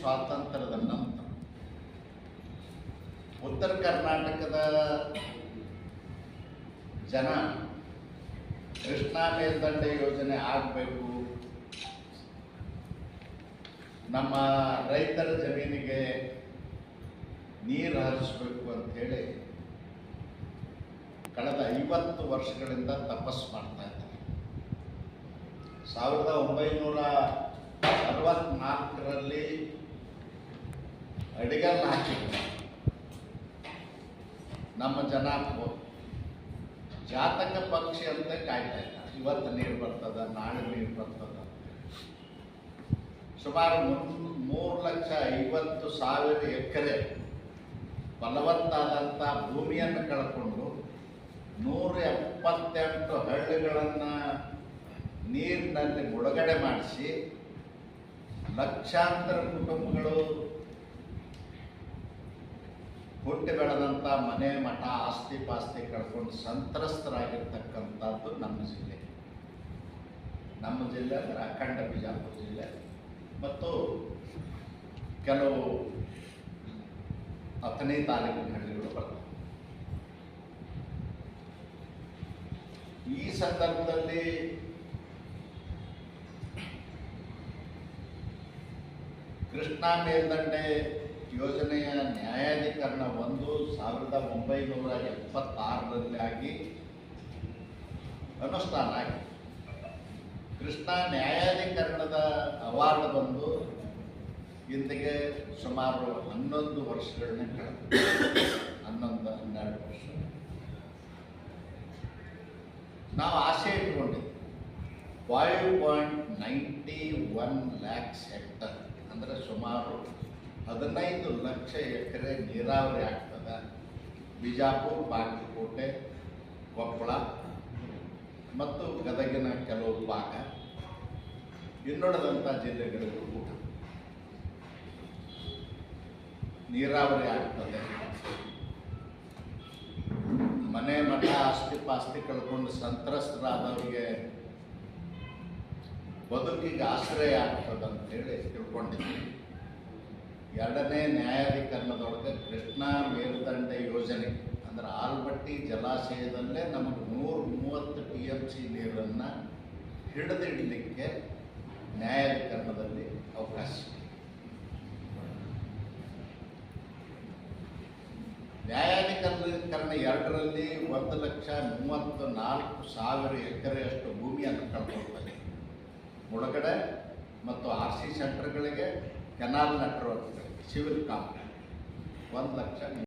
ಸ್ವಾತಂತ್ರ್ಯದ ನಂತರ ಉತ್ತರ ಕರ್ನಾಟಕದ ಜನ ಕೃಷ್ಣಾ ಮೇಲ್ದಂಡೆ ಯೋಜನೆ ಆಗಬೇಕು. ನಮ್ಮ ರೈತರ ಜಮೀನಿಗೆ ನೀರು ಅಂತ ಅಂಥೇಳಿ ಕಳೆದ ಐವತ್ತು ವರ್ಷಗಳಿಂದ ತಪಸ್ಸು ಮಾಡ್ತಾ ಇದ್ದಾರೆ. ಸಾವಿರದ ಒಂಬೈನೂರ ನಮ್ಮ ಜನ ಜಾತಕ ಪಕ್ಷಿ ಅಂತ ಕಾಯ್ತಾ ಇದ್ದಾರೆ. ಇವತ್ತು ನೀರು ಬರ್ತದ, ನಾಳೆ ನೀರು ಬರ್ತದ. ಸುಮಾರು ಮೂರು ಲಕ್ಷ ಐವತ್ತು ಸಾವಿರ ಎಕರೆ ಫಲವತ್ತಾದಂಥ ಭೂಮಿಯನ್ನು ಕಳ್ಕೊಂಡು ನೂರ ಎಪ್ಪತ್ತೆಂಟು ಹಳ್ಳಿಗಳನ್ನು ನೀರಿನಲ್ಲಿ ಮುಳುಗಡೆ ಮಾಡಿಸಿ ಲಕ್ಷಾಂತರ ಕುಟುಂಬಗಳು ಹುಟ್ಟಿ ಬೆಳೆದಂಥ ಮನೆ ಮಠ, ಆಸ್ತಿ ಪಾಸ್ತಿ ಕಳ್ಕೊಂಡು ಸಂತ್ರಸ್ತರಾಗಿರ್ತಕ್ಕಂಥದ್ದು ನಮ್ಮ ಜಿಲ್ಲೆ. ನಮ್ಮ ಜಿಲ್ಲೆ ಅಂದರೆ ಅಖಂಡ ಬಿಜಾಪುರ ಜಿಲ್ಲೆ. ಮತ್ತು ಕೆಲವು ಹತ್ತನೇ ತಾಲೂಕಿನ ಹಳ್ಳಿಗಳು ಬರ್ತವೆ. ಈ ಸಂದರ್ಭದಲ್ಲಿ ಕೃಷ್ಣಾ ಮೇಲ್ದಂಡೆ ಯೋಜನೆಯ ನ್ಯಾಯಾಧಿಕರಣ ಒಂದು ಸಾವಿರದ ಒಂಬೈನೂರ ಎಪ್ಪತ್ತಾರರಲ್ಲಿ ಆಗಿ ಅನುಷ್ಠಾನ ಆಗಿದೆ. ಕೃಷ್ಣ ನ್ಯಾಯಾಧಿಕರಣದ ಅವಾರ್ಡ್ ಬಂದು ಇಂದಿಗೆ ಸುಮಾರು ಹನ್ನೊಂದು ವರ್ಷಗಳನ್ನ ಕಳೆದ ಹನ್ನೊಂದು, ಹನ್ನೆರಡು ವರ್ಷ. ನಾವು ಆಸೆ ಇಟ್ಕೊಂಡಿದ್ವಿ. Five point ninety one lakhs hectare, ಅಂದರೆ ಸುಮಾರು ಹದಿನೈದು ಲಕ್ಷ ಎಕರೆ ನೀರಾವರಿ ಆಗ್ತದೆ. ಬಿಜಾಪುರ, ಬಾಗಲಕೋಟೆ, ಕೊಪ್ಪಳ ಮತ್ತು ಗದಗಿನ ಕೆಲವು ಭಾಗ. ಇನ್ನುಳಿದಂಥ ಜಿಲ್ಲೆಗಳಿಗೂ ನೀರಾವರಿ ಆಗ್ತದೆ. ಮನೆ ಮಠ, ಆಸ್ತಿ ಪಾಸ್ತಿ ಕಳ್ಕೊಂಡು ಸಂತ್ರಸ್ತರಾದವರಿಗೆ ಬದುಕಿಗೆ ಆಶ್ರಯ ಆಗ್ತದೆ ಅಂತೇಳಿ ತಿಳ್ಕೊಂಡಿದ್ವಿ ಎರಡನೇ ನ್ಯಾಯಾಧೀಕರಣದೊಳಗೆ ಕೃಷ್ಣಾ ಮೇಲ್ದಂಡೆ ಯೋಜನೆ, ಅಂದ್ರೆ ಆಲ್ಬಟ್ಟಿ ಜಲಾಶಯದಲ್ಲೇ ನಮಗೆ ನೂರ ಮೂವತ್ತು ಟಿ ಎಂ ಸಿ ನೀರನ್ನು ಹಿಡಿದಿಡಲಿಕ್ಕೆ ನ್ಯಾಯಾಧೀಕರಣದಲ್ಲಿ ಅವಕಾಶ. ನ್ಯಾಯಾಧೀಕರಣ ಎರಡರಲ್ಲಿ ಒಂದು ಲಕ್ಷ ಮೂವತ್ತು ನಾಲ್ಕು ಸಾವಿರ ಎಕರೆಯಷ್ಟು ಭೂಮಿಯನ್ನು ಕಳ್ಕೊಳ್ತಾರೆ ಮುಳುಗಡೆ ಮತ್ತು R C ಸೆಂಟರ್ಗಳಿಗೆ canal ನೆಟ್ವರ್ಕ್ಗಳಿಗೆ civil complex ಒಂದು ಲಕ್ಷ